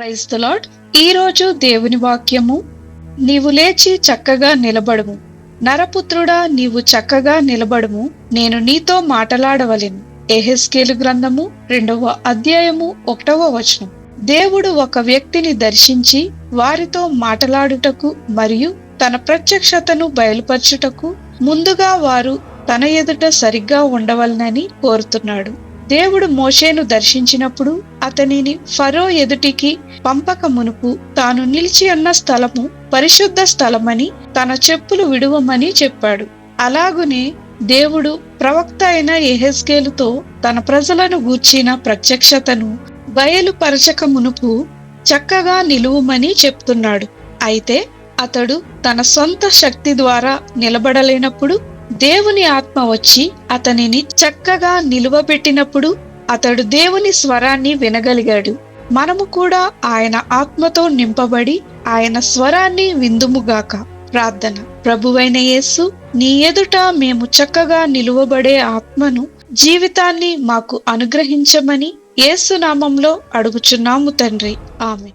Praise the ఈ రోజు దేవుని వాక్యము నీవు లేచి చక్కగా నిలబడుము. నరపుత్రుడా నీవు చక్కగా నిలబడుము. నేను నీతో మాటలాడవలెను. ఎహెస్కేలు గ్రంథము రెండవ అధ్యాయము ఒకటవ వచనం. దేవుడు ఒక వ్యక్తిని దర్శించి వారితో మాటలాడుటకు మరియు తన ప్రత్యక్షతను బయలుపరచుటకు ముందుగా వారు తన ఎదుట సరిగ్గా ఉండవలనని కోరుతున్నాడు. దేవుడు మోషేను దర్శించినప్పుడు అతనిని ఫరో ఎదుటికి పంపక మునుపు తాను నిలిచి ఉన్న స్థలము పరిశుద్ధ స్థలమని తన చెప్పులు విడువమని చెప్పాడు. అలాగునే దేవుడు ప్రవక్త అయిన ఎహెస్కేలుతో తన ప్రజలను గూర్చిన ప్రత్యక్షతను బయలుపరచక మునుపు చక్కగా నిలువుమని చెప్తున్నాడు. అయితే అతడు తన సొంత శక్తి ద్వారా నిలబడలేనప్పుడు దేవుని ఆత్మ వచ్చి అతనిని చక్కగా నిలువబెట్టినప్పుడు అతడు దేవుని స్వరాన్ని వినగలిగాడు. మనము కూడా ఆయన ఆత్మతో నింపబడి ఆయన స్వరాన్ని విందుముగాక. ప్రార్థన. ప్రభువైన యేసు నీ ఎదుట మేము చక్కగా నిలువబడే ఆత్మను జీవితాన్ని మాకు అనుగ్రహించమని యేసు నామంలో అడుగుచున్నాము తండ్రి. ఆమె